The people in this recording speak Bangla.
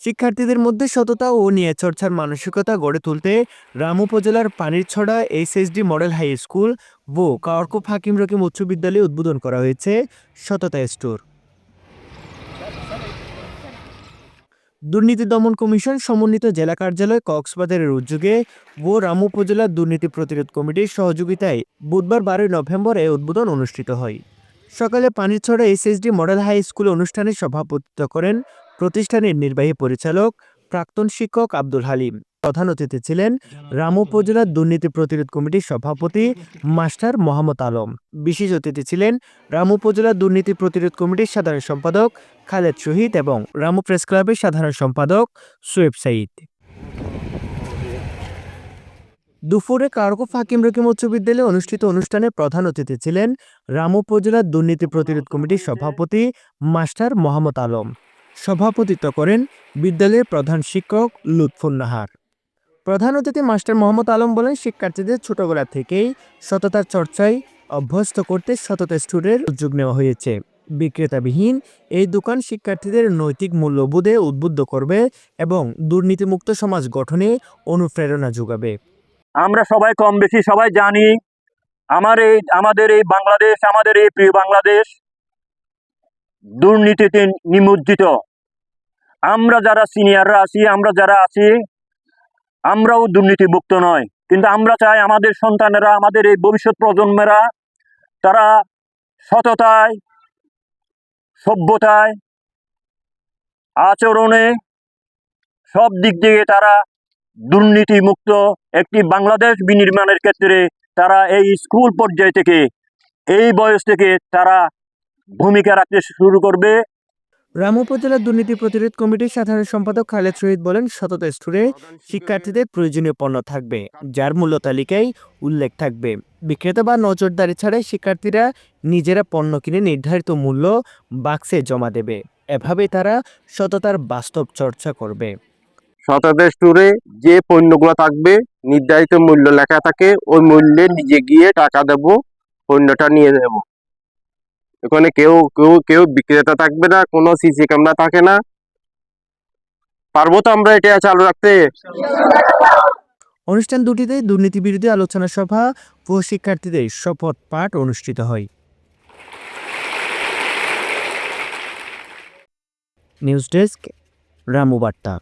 শিক্ষার্থীদের মধ্যে সততা ও নিয়ে চর্চার মানসিকতা গড়ে তুলতে রাম উপজেলার Panirchhara H S D model high school ও কাওয়ারকুপ হাকিম রকিম উচ্চ বিদ্যালয়ে উদ্বোধন করা হয়েছে সততা স্টোর। দুর্নীতি দমন কমিশন সমন্বিত জেলা কার্যালয় কক্সবাজারের উদ্যোগে ও রাম উপজেলা দুর্নীতি প্রতিরোধ কমিটির সহযোগিতায় বুধবার বারোই নভেম্বর উদ্বোধন অনুষ্ঠিত হয়। সকালে পানিরছড়া এসএসডি মডেল হাই স্কুলে অনুষ্ঠানে সভাপতিত্ব করেন প্রতিষ্ঠানের নির্বাহী পরিচালক প্রাক্তন শিক্ষক আব্দুল হালিম। প্রধান অতিথি ছিলেন রাম উপজেলা দুর্নীতি প্রতিরোধ কমিটির সভাপতি মাস্টার মোহাম্মদ আলম। বিশেষ অতিথি ছিলেন রাম উপজেলা দুর্নীতি প্রতিরোধ কমিটির সাধারণ সম্পাদক খালেদ শহীদ এবং রামু প্রেস ক্লাবের সাধারণ সম্পাদক সোয়েব সাইদ দুপুরে কারকফ হাকিম রকিম উচ্চ বিদ্যালয়ে অনুষ্ঠিত অনুষ্ঠানে প্রধান অতিথি ছিলেন রাম উপজেলা দুর্নীতি প্রতিরোধ কমিটির সভাপতি মাস্টার মোহাম্মদ আলম। সভাপতিত্ব করেন বিদ্যালয়ের প্রধান শিক্ষক লুৎফুল নাহার। প্রধান অতিথি মাস্টার মোহাম্মদ আলম বলেন, শিক্ষার্থীদের ছোটবেলা থেকেই সততার চর্চায় অভ্যস্ত করতে সততা স্টোরের উদ্যোগ নেওয়া হয়েছে। বিক্রেতাবিহীন এই দোকান শিক্ষার্থীদের নৈতিক মূল্যবোধে উদ্বুদ্ধ করবে এবং দুর্নীতিমুক্ত সমাজ গঠনে অনুপ্রেরণা যোগাবে। আমরা সবাই কম বেশি সবাই জানি, আমার এই, আমাদের এই বাংলাদেশ, আমাদের এই প্রিয় বাংলাদেশ দুর্নীতিতে নিমজ্জিত। আমরা যারা সিনিয়ররা আছি, আমরা যারা আছি, আমরাও দুর্নীতিমুক্ত নয় কিন্তু আমরা চাই আমাদের সন্তানেরা, আমাদের এই ভবিষ্যৎ প্রজন্মেরা, তারা সততায়, সভ্যতায়, আচরণে সব দিক দিয়ে তারা দুর্নীতিমুক্ত একটি বাংলাদেশ বিনির্মাণের ক্ষেত্রে তারা এই স্কুল পর্যায় থেকে, এই বয়স থেকে তারা ভূমিকা রাখতে শুরু করবে। রাম উপজেলা দুর্নীতি প্রতিরোধ কমিটির সাধারণ সম্পাদক খালেদ শহীদ বলেন, সততা স্টোরে শিক্ষার্থীদের প্রয়োজনীয় পণ্য থাকবে, যার মূল্য তালিকায় উল্লেখ থাকবে। বিক্রেতা বা নজরদারি ছাড়াই শিক্ষার্থীরা নিজেরা পণ্য কিনে নির্ধারিত মূল্য বাক্সে জমা দেবে। এভাবে তারা সততার বাস্তব চর্চা করবে। শতাব্দী স্টোরে যে পণ্যগুলো থাকবে, নির্ধারিত মূল্য লেখা থাকে, ওই মূল্যে নিজে গিয়ে টাকা দেব, পণ্যটা নিয়ে নেব। এখানে কেউ কেউ কেউ বিক্রেতা থাকবে না, কোনো সিসি ক্যামেরা থাকে না। পারব তো আমরা এটা চালু রাখতে? অনুষ্ঠান দুটিতে দুর্নীতি বিরোধী আলোচনা সভা ও শিক্ষার্থীদের শপথ পাঠ অনুষ্ঠিত হয়। নিউজ ডেস্ক, রামু বার্তা।